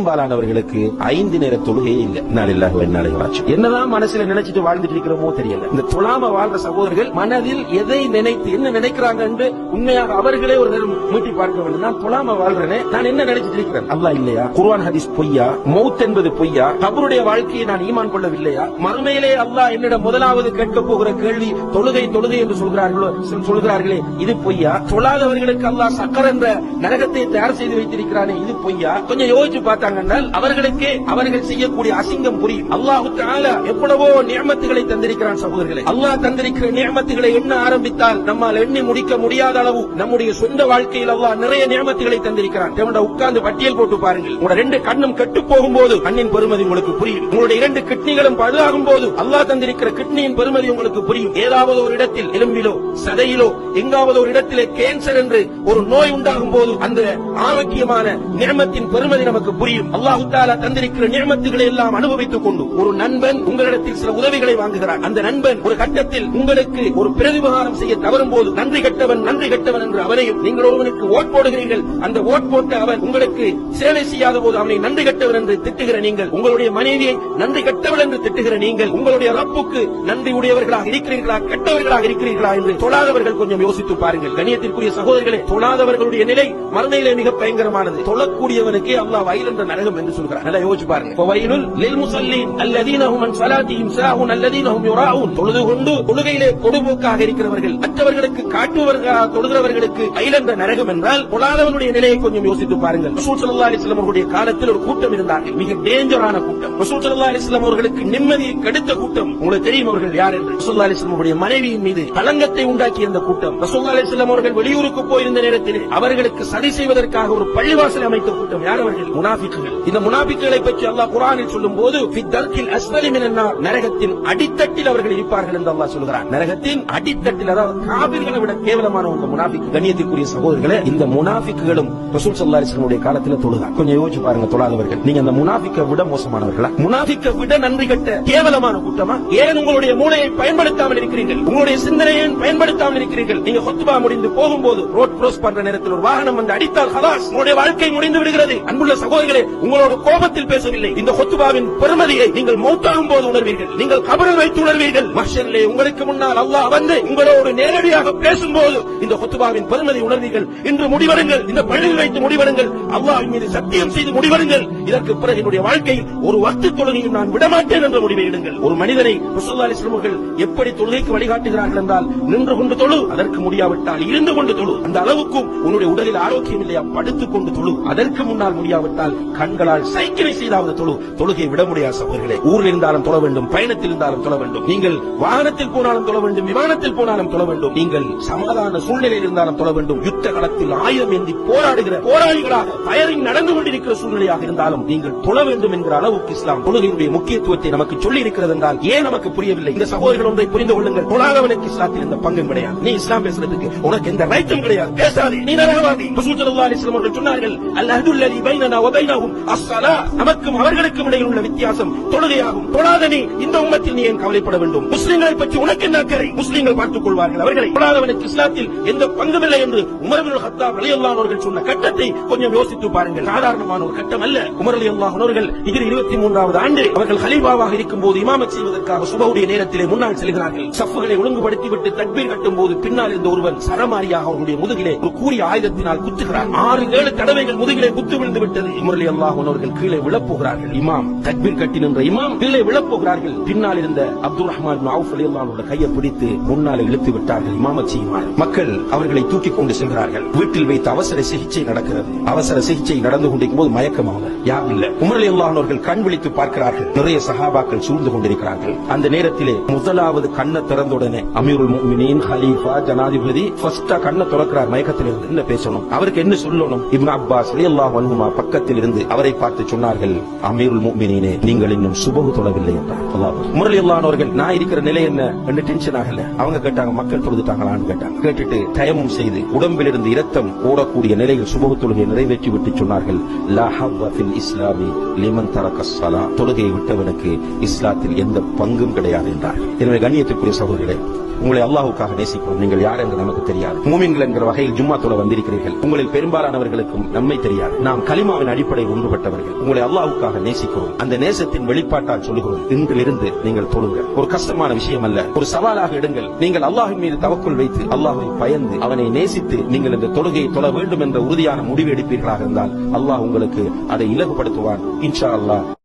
பெரும்பாலானவர்களுக்கு ஐந்து நேர தொழுகையே இல்லை. நாளில்லாக என்னாலே என்னதான் மனசுல நினைச்சிட்டு வாழ்ந்துட்டு இருக்கிறோமோ தெரியல. இந்த தொழாம வாழ்ற சகோதரர்கள் மனதில் எதை நினைத்து என்ன நினைக்கிறாங்க என்று உண்மையாக அவர்களே ஒரு நேரம் மீட்டி பார்க்க வேண்டும். நான் தொழாம வாழ்றேனே நான் என்ன நினைச்சிட்டு இருக்கிறேன்? அல்லா இல்லையா? குர்வான் ஹதீஸ் பொய்யா? மௌத் என்பது பொய்யா? கபருடைய வாழ்க்கையை நான் ஈமான் கொள்ளவில்லையா? மறுமையிலே அல்லாஹ் என்னிடம் முதலாவது கேட்க போகிற கேள்வி தொழுகை தொழுகை என்று சொல்கிறார்களோ சொல்கிறார்களே இது பொய்யா? தொழாதவர்களுக்கு அல்லாஹ் சக்கர் என்ற நரகத்தை தயார் செய்து வைத்திருக்கிறானே இது பொய்யா? கொஞ்சம் யோசிச்சு பார்த்தா பார்த்தாங்கன்னா அவர்களுக்கே அவர்கள் செய்யக்கூடிய அசிங்கம் புரியும். அல்லாஹு எவ்வளவோ நியமத்துகளை தந்திருக்கிறான் சகோதரர்களை. அல்லாஹ் தந்திருக்கிற நியமத்துகளை எண்ண ஆரம்பித்தால் நம்மால் எண்ணி முடிக்க முடியாத அளவு நம்முடைய சொந்த வாழ்க்கையில் அல்லாஹ் நிறைய நியமத்துகளை தந்திருக்கிறான். தேவன்டா உட்கார்ந்து பட்டியல் போட்டு பாருங்கள். உங்களோட ரெண்டு கண்ணும் கெட்டு போகும்போது கண்ணின் பெருமதி உங்களுக்கு புரியும். உங்களுடைய இரண்டு கிட்னிகளும் பழுதாகும் போது அல்லாஹ் தந்திருக்கிற கிட்னியின் பெருமதி உங்களுக்கு புரியும். ஏதாவது ஒரு இடத்தில் எலும்பிலோ சதையிலோ எங்காவது ஒரு இடத்திலே கேன்சர் என்று ஒரு நோய் உண்டாகும் போது அந்த ஆரோக்கியமான நியமத்தின் பெருமதி நமக்கு புரியும். அல்லாஹு தாலா தந்திருக்கிற நியமத்துகளை எல்லாம் அனுபவித்துக் கொண்டு ஒரு நண்பன் உங்களிடத்தில் சில உதவிகளை வாங்குகிறான் அந்த நண்பன் ஒரு கட்டத்தில் உங்களுக்கு ஒரு பிரதிபகாரம் செய்ய தவறும் போது நன்றி கட்டவன் நன்றி கட்டவன் என்று அவனையும் நீங்கள் ஒருவனுக்கு ஓட் போடுகிறீர்கள். அந்த ஓட் போட்டு அவன் உங்களுக்கு சேவை செய்யாத போது அவனை நன்றி கட்டவன் என்று திட்டுகிற நீங்கள் உங்களுடைய மனைவியை நன்றி கட்டவள் என்று திட்டுகிற நீங்கள் உங்களுடைய ரப்புக்கு நன்றி உடையவர்களாக இருக்கிறீர்களா கெட்டவர்களாக இருக்கிறீர்களா என்று தொழாதவர்கள் கொஞ்சம் யோசித்து பாருங்கள். கணியத்திற்குரிய சகோதரர்களே தொழாதவர்களுடைய நிலை மறுமையிலே மிக பயங்கரமானது. தொழக்கூடியவனுக்கு அல்லாஹ் வயல் என்ற நரகம் என்று சொல்கிறார். நல்லா யோசிச்சு பாருங்க. ஃபவைலுல் லில் முஸல்லீன் அல்லதீன ஹும் அன் ஸலாத்திஹிம் சாஹூன் அல்லதீன ஹும் யுராஊன். தொழுது கொண்டு தொழுகையிலே பொடுபோக்காக இருக்கிறவர்கள் மற்றவர்களுக்கு காட்டுவர்களாக தொழுகிறவர்களுக்கு வயல் நரகம் என்றால் தொழாதவனுடைய நிலையை கொஞ்சம் யோசித்து பாருங்கள். ரசூல் ஸல்லல்லாஹு அலைஹி வஸல்லம் அவர்களுடைய காலத்தில் ஒரு கூட்டம் இருந்தார்கள். மிக டேஞ்சரான கூட்டம். ரசூல் ஸல்லல்லாஹு அலைஹி வஸல்லம் அவர்களுக்கு நிம்மதியை கெடுத்த கூட்டம். உங்களுக்கு தெரியும் அவர்கள் யார் என்று. ரசூலுல்லாஹி அலைஹி வஸல்லம் அவருடைய மனைவியின் மீது கலங்கத்தை உண்டாக்கிய இந்த கூட்டம். ரசூலுல்லாஹி அலைஹி வஸல்லம் அவர்கள் வெளியூருக்கு போயிருந்த நேரத்தில் அவர்களுக்கு சதி செய்வதற்காக ஒரு பள்ளிவாசலை அமைத்த கூட்டம். யார் அவர்கள்? முனாஃபிக் இந்த முனாஃபிக்குகளை பற்றி அல்லாஹ் குரானில் சொல்லும் போது நரகத்தின் அடித்தட்டில் அவர்கள் இருப்பார்கள் என்று அல்லாஹ் சொல்கிறார் நரகத்தின் அடித்தட்டில் அதாவது காபிர்களை விட கேவலமான இந்த முனாபிக் கண்ணியத்திற்குரிய சகோதரர்களை இந்த முனாபிக்குகளும் ரசூல் ஸல்லல்லாஹு அலைஹி வஸல்லம் காலத்துல கொஞ்சம் யோசிச்சு பாருங்க தொழாதவர்கள். நீங்க அந்த முனாபிக்க விட மோசமானவர்களா? முனாபிக்க விட நன்றி கட்ட கேவலமான கூட்டமா? ஏன் உங்களுடைய மூளையை பயன்படுத்தாமல் இருக்கிறீர்கள்? உங்களுடைய சிந்தனையை பயன்படுத்தாமல் இருக்கிறீர்கள்? நீங்க ஹுத்பா முடிந்து போகும்போது ரோட் கிராஸ் பண்ற நேரத்தில் ஒரு வாகனம் வந்து அடித்தால் ஹலாஸ் உங்களுடைய வாழ்க்கை முடிந்து விடுகிறது. அன்புள்ள சகோதரர்களே உங்களோட கோபத்தில் பேசவில்லை. இந்த ஹுத்பாவின் பெருமதியை நீங்கள் மௌத்தாகும் போது உணர்வீர்கள். நீங்கள் கபரில் வைத்து உணர்வீர்கள். மஷரிலே உங்களுக்கு முன்னால் அல்லாஹ் வந்து உங்களோடு நேரடியாக பேசும்போது இந்த ஹுத்பாவின் பெருமதி உணர்வீர்கள். இன்று முடிவருங்கள் இந்த பள்ளியில் வைத்து முடிவருங்கள் அல்லாஹ்வின் மீது சத்தியம் செய்து முடிவருங்கள் இதற்கு பிறகு என்னுடைய வாழ்க்கையில் ஒரு வக்து தொழுகையும் நான் விடமாட்டேன் என்ற முடிவை எடுங்கள். ஒரு மனிதனை ரசூலுல்லாஹி அலைஹி எப்படி தொழுகைக்கு வழிகாட்டுகிறார்கள் என்றால் நின்று கொண்டு தொழு. அதற்கு முடியாவிட்டால் இருந்து கொண்டு தொழு. அந்த அளவுக்கும் உன்னுடைய உடலில் ஆரோக்கியம் இல்லையா? படுத்துக் கொண்டு தொழு. அதற்கு முன்னால் முடியாவிட்டால் கண்களால் சைக்கிளை செய்தாவது தொழு தொழுகை விட முடியாது சகோதரர்களே. ஊரில் இருந்தாலும் தொழ வேண்டும் பயணத்தில் இருந்தாலும் தொழ வேண்டும். நீங்கள் வாகனத்தில் போனாலும் தொழ வேண்டும் விமானத்தில் போனாலும் தொழ வேண்டும். நீங்கள் சமாதான சூழ்நிலையில் இருந்தாலும் தொழ வேண்டும். யுத்த களத்தில் ஆயுதம் ஏந்தி போராடுகிற போராளிகளாக பயரிங் நடந்து கொண்டிருக்கிற சூழ்நிலையாக இருந்தாலும் நீங்கள் தொழ வேண்டும் என்கிற அளவுக்கு இஸ்லாம் தொழுகையுடைய முக்கியத்துவத்தை நமக்கு சொல்லி இருக்கிறது என்றால் ஏன் நமக்கு புரியவில்லை? இந்த சகோதரர்கள் ஒன்றை புரிந்து கொள்ளுங்கள். தொழாதவனுக்கு இஸ்லாத்தில் இந்த பங்கும் கிடையாது. நீ இஸ்லாம் பேசுறதுக்கு உனக்கு எந்த ரைட்டும் கிடையாது. பேசாதே. நீ நரகவாதி. சொன்னார்கள் அல்லதி பைனனா அஸ்ஸலா நமக்கும் அவர்களுக்கும் இடையில் உள்ள வித்தியாசம் தொழுகையாகும். தொழாத நீ இந்த உம்மத்தில் நீ ஏன் கவலைப்பட வேண்டும்? முஸ்லிம்களை பற்றி உனக்கு என்ன அக்கறை? முஸ்லிம்கள் பார்த்துக் கொள்வார்கள் அவர்களை. தொழாதவனுக்கு இஸ்லாத்தில் எந்த பங்கும் இல்லை என்று உமர் பின் ஹத்தாப் அலி அவர்கள் சொன்ன கட்டத்தை கொஞ்சம் யோசித்து பாருங்கள். சாதாரணமான ஒரு கட்டம் அல்ல. உமர் அலி அல்லாஹர்கள் இதில் இருபத்தி மூன்றாவது ஆண்டு அவர்கள் ஹலீபாவாக இருக்கும் போது இமாமத் செய்வதற்காக சுபவுடைய நேரத்திலே முன்னால் செல்கிறார்கள். சஃப்புகளை ஒழுங்குபடுத்தி விட்டு தக்பீர் கட்டும் போது பின்னால் இருந்த ஒருவன் சரமாரியாக அவருடைய முதுகிலே ஒரு கூறிய ஆயுதத்தினால் குத்துகிறார் ஆறு ஏழு தடவைகள் முதுகிலே குத்து விழுந்து விட்டது முரளி அல்லாஹ் கீழே விழப்போகிறார்கள். இமாம் தக்பீர் கட்டி நின்ற இமாம் கீழே விழப்போகிறார்கள். பின்னால் இருந்த அப்துல் ரஹ்மான் அவுஃப் அலி கையை பிடித்து முன்னாலே இழுத்து விட்டார்கள் இமாமத் செய்யுமாறு மக்கள் அவர்களை தூக்கி கொண்டு செல்கிறார்கள் வீட்டில் வைத்து அவசர சிகிச்சை நடக்கிறது. அவசர சிகிச்சை நடந்து கொண்டிருக்கும் போது மயக்கமாக யாரும் இல்ல உமரலி அல்லாஹர்கள் கண் விழித்து பார்க்கிறார்கள். நிறைய சஹாபாக்கள் சூழ்ந்து கொண்டிருக்கிறார்கள். அந்த நேரத்திலே முதலாவது கண்ணை திறந்த உடனே அமீருல் முஃமினீன் ஹலீஃபா ஜனாதிபதி ஃபர்ஸ்டா கண்ணை திறக்கிறார் மயக்கத்தில் இருந்து என்ன பேசணும்? அவருக்கு என்ன சொல்லணும்? இப்னு அப்பாஸ் ரலியல்லாஹு பக்கத்தில் இருந்து அவரை பார்த்து சொன்னார்கள் அமீருல் முஃமினீனே நீங்கள் இன்னும் சுபகு தொழவில்லை என்றார். முரளி அல்லாஹர்கள் நான் இருக்கிற நிலை என்ன? என்று டென்ஷன் ஆகல. அவங்க கேட்டாங்க மக்கள் தொழுதுட்டாங்களான்னு கேட்டாங்க. கேட்டுட்டு தயமும் செய்து உடம்பில் இருந்து இரத்தம் ஓடக்கூடிய நிலையில் சுபகு தொழுகை நிறைவேற்றி விட்டு சொன்னார்கள் இஸ்லாமி லிமன் தரக்க தொழுகையை விட்டவனுக்கு இஸ்லாத்தில் எந்த பங்கும் கிடையாது என்றார் எனவே கண்ணியத்திற்குரிய சகோதரர்களே உங்களை அல்லாஹுக்காக நேசிக்கிறோம். நீங்கள் யார் என்று நமக்கு தெரியாது. மூமின்கள் என்கிற வகையில் ஜும்மா தொழ வந்திருக்கிறீர்கள். உங்களில் பெரும்பாலானவர்களுக்கும் நம்மை தெரியாது. நாம் கலிமாவின் அடிப்படையில் நீங்கள் ஒன்றுபட்டவர்கள். உங்களை அல்லாவுக்காக நேசிக்கிறோம். அந்த நேசத்தின் வெளிப்பாட்டால் சொல்லுகிறோம். இன்றிலிருந்து நீங்கள் தொழுங்க ஒரு கஷ்டமான விஷயம் அல்ல ஒரு சவாலாக எடுங்கள். நீங்கள் அல்லாஹின் மீது தவக்குள் வைத்து அல்லாஹை பயந்து அவனை நேசித்து நீங்கள் இந்த தொழுகையை தொழ வேண்டும் என்ற உறுதியான முடிவு எடுப்பீர்களாக இருந்தால் அல்லாஹ் உங்களுக்கு அதை இலகுபடுத்துவான். இன்ஷா அல்லாஹ்.